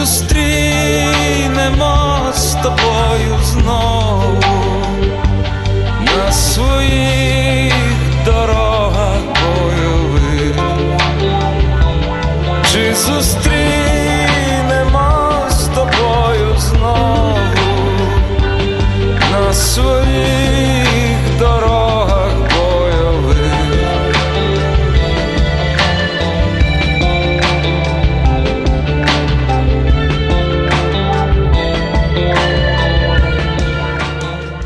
зустрінемо з тобою знову на своїх дорогах бойових, чи зустрінемо з тобою знову на своїх.